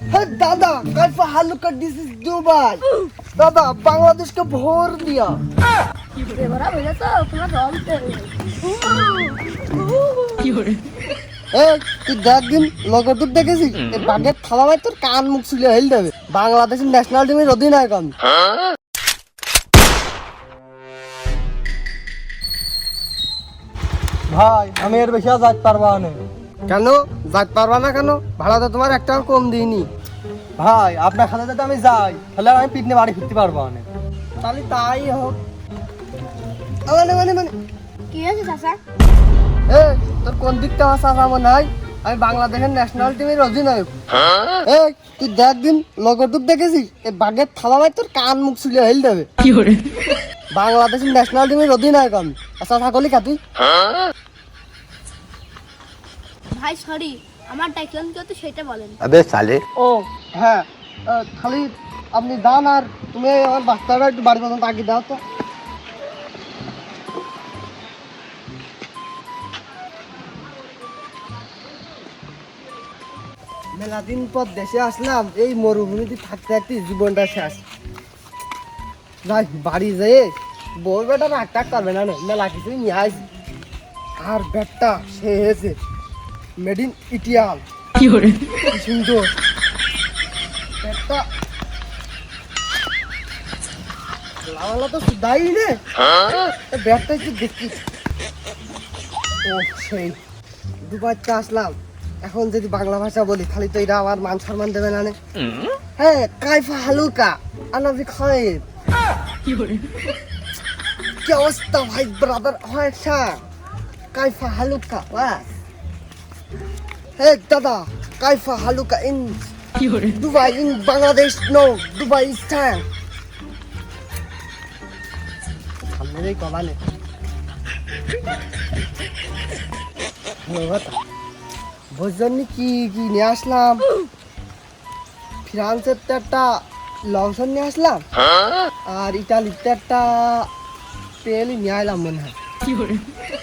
হ্যাঁ দাদা কাইফা হালুকা দিস ইজ দুবাই দাদা বাংলাদেশকে ভোর দিয়া। তুই দেখদিন লগর দূর বাঘের থালা ভাই তোর কান মুখ ছিল হেল দেবে। বাংলাদেশের ন্যাশনাল টিমের অধিনায়ক আমি ভাই আমি এর বেশি যাইতে পারবা না। কেন? যাইতে পারবা না কেন? ভাড়া তো তোমার একটাও কম দিইনি। ভাই আপনার সাথে যদি আমি যাই তাহলে আমি পিটনে বাড়ি ফিরতে পারব না তাহলে তাই হোক। মানে মানে মানে। কি হয়েছে চাচা? এ তোর কোন দিকটা আমার চাচা মনে হয়? আমি বাংলাদেশের ন্যাশনাল টিমের অধিনায়ক। এই তুই দেখ দিন লগর দুধ দেখেছিস? এই বাঘের থালা ভাই তোর কান মুখ ছুলে হেল দেবে। বাংলাদেশের ন্যাশনাল টিমের অধিনায়ক আমি। আচ্ছা থাকলি কা তুই? ভাই সরি তো সেটা বলেন। আবে সালে। ও। হ্যাঁ খালি আপনি দান আর তুমি আমার একটু বাড়ি পর্যন্ত আগে দাও তো। মেলা দিন পর দেশে আসলাম এই মরুভূমিতে থাকতে থাকতে জীবনটা শেষ। যাই বাড়ি যেয়ে বউ বেটা রাগ টাক করবে না মেলা কিছু নিয়ে আর ব্যাটটা সে হয়েছে মেড ইন ইটিয়াল। কি সুন্দর। ব্যাগটা লাগালা তো সুদাই রে তা ব্যাগটা একটু দেখি। ও সেই। দুবাইতে আসলাম। এখন যদি বাংলা ভাষা বলি খালি তো এটা আমার মান সম্মান দেবে না হ্যাঁ কাইফা হালুকা আনাবি খায়ের কি অবস্থা ভাই ব্রাদার হয় স্যার। কাইফা হালুকা বাস। হে দাদা কাইফা হালুকা in Dubai in Bangladesh no Dubai is time সামনে কবানে বুঝলি কি কি নিয়ে আসলাম ফ্রান্সের তো একটা লংসন নিয়ে আসলাম আর ইটালিতে একটা তেল নিয়ে আইলাম মনে হয়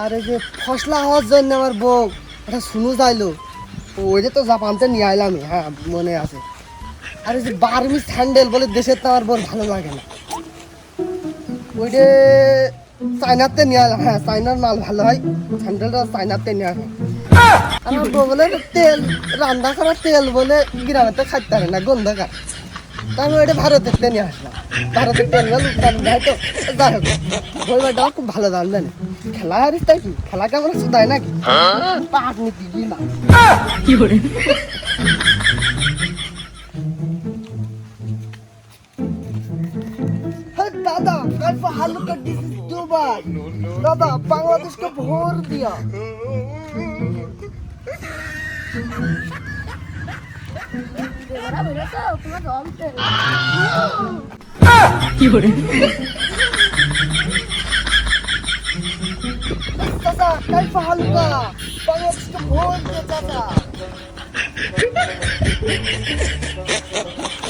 আর এই যে ফসলা হওয়ার জন্য আমার বউ একটা শুনু যাইলো ওইটা তো জাপানতে নিয়ে আইলাম হ্যাঁ মনে আছে। আর এই যে বার্মিস হ্যান্ডেল বলে দেশের তো আমার বোর ভালো লাগে না। ওইটা চাইনাতে নিয়ে আইলাম হ্যাঁ চাইনার মাল ভালো হয় হ্যান্ডেলটা চাইনাতে নিয়ে আসলাম বলে, তেল, রান্না করা তেল বলে খাইতে না তাই আমি ওইটা ভারতের নিয়ে আসলাম। ভারতের তেল তো, যাই ওই খুব ভালো দাম জানে। খেলা হারিস তাই কি খেলা কেমন শুধায় নাকি পাট নীতি কি না हे दादा कैसा हालू का दिस इज दुबई दादा बांग्लादेश को भोर दिया এবার বুঝেছ كيف حالك؟ بغيت تكون كذا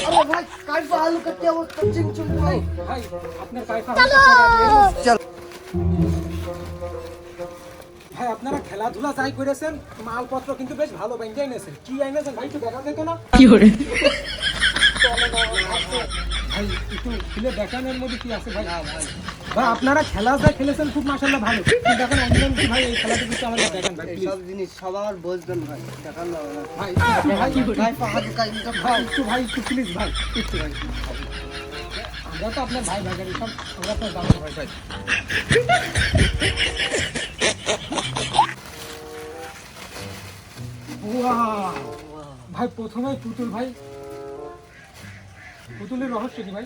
আরে ভাই কাইফা আলু কাটতে অবস্থা? চিনচুন ভাই ভাই আপনার কাইফা চলো! ভাই আপনারা খেলাধুলা যাই করেছেন মালপত্র কিন্তু বেশ ভালো বাইন্দে এনেছেন। কি এনেছেন ভাই একটু দেখা যেত না। কি করে? ভাই একটু খুলে দেখানোর মধ্যে কি আছে ভাই? ভাই। ভাই আপনারা খেলা যা খেলেছেন খুব মাসাল্লাহ ভালো। কিন্তু একদম কি ভাই এই খেলাটা কিছু আমাদের দেখেন ভাই সব জিনিস সব আমার বুঝবেন ভাই দেখান ভাই ভাই কি ভাই পাহাড় কা ইনকাম ভাই একটু ভাই একটু প্লিজ ভাই একটু ভাই। আমরা তো আপনার ভাই ভাই সব আমরা তো দাম ভাই ভাই। ভাই প্রথমে পুতুল ভাই। পুতুলের রহস্য কি ভাই?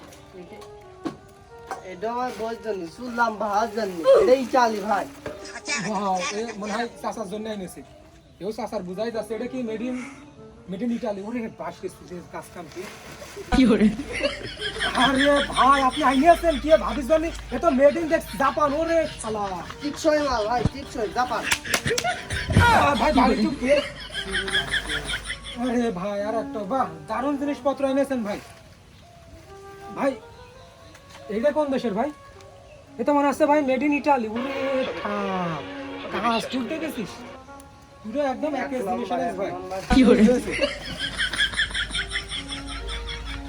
এটা আমার বুঝছেন শুনলাম ভাজ জানি এটা ইটালি ভাই Wow, এ মনে হয় চাচার জন্য এনেছে এও চাচার বুঝাই যাচ্ছে এটা কি made in made in Italy ওরে বাস রে সুজের কাজ কাম কি আরে ভাই আপনি আইনি আছেন কি ভাবিস জানি এ তো মেড ইন জাপান ওরে শালা টিকসই মাল ভাই টিকসই জাপান আহ, ভাই ভাই একটু কে আরে ভাই আর একটা বাহ দারুণ জিনিসপত্র এনেছেন ভাই ভাই এইটা কোন দেশের ভাই? এটা মনে আছে ভাই মেড ইন ইটালি ওরে ঠাপ কাজ তুলতে গেছিস? পুরো একদম এক এনেছ ভাই কি করে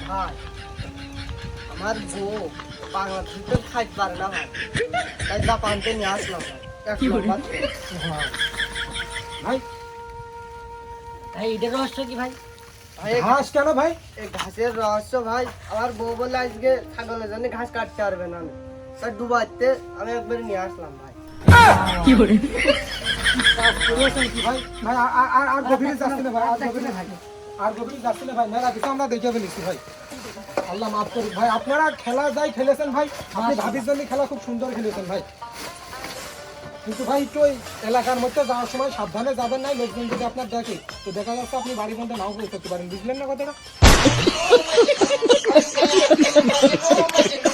ভাই আমার বউ বাংলাদেশে খাইতে পারে না ভাই। তাই জাপানতে নিয়ে আসলাম ভাই। হ্যাঁ। ভাই। ভাই এটা রহস্য কি ভাই? ঘাস কেন ভাই? এই ঘাসের রহস্য ভাই আমার বউ বলে আজকে ছাগলের জন্য ঘাস কাটতে পারবে না। আমি ডুবাইতে আমি একবারে নিয়ে আসলাম ভাই। কি ভাই ভাই আর- আর- আর আর গভীরে যাচ্ছে না ভাই আর গভীরে আর গভীরে যাচ্ছে না ভাই মেলা আমরা দেখে ফেলেছি ভাই। আল্লাহ মাফ করুক। ভাই আপনারা খেলা যাই খেলেছেন ভাই আপনি ভাবির জন্য খেলা খুব সুন্দর খেলেছেন ভাই। কিন্তু ভাই একটু ওই এলাকার মধ্যে যাওয়ার সময় সাবধানে যাবেন নাই লোকজন যদি আপনার দেখে, তো দেখা যাচ্ছে আপনি বাড়ির মধ্যে নাও করতে পারেন, বুঝলেন না কথাটা?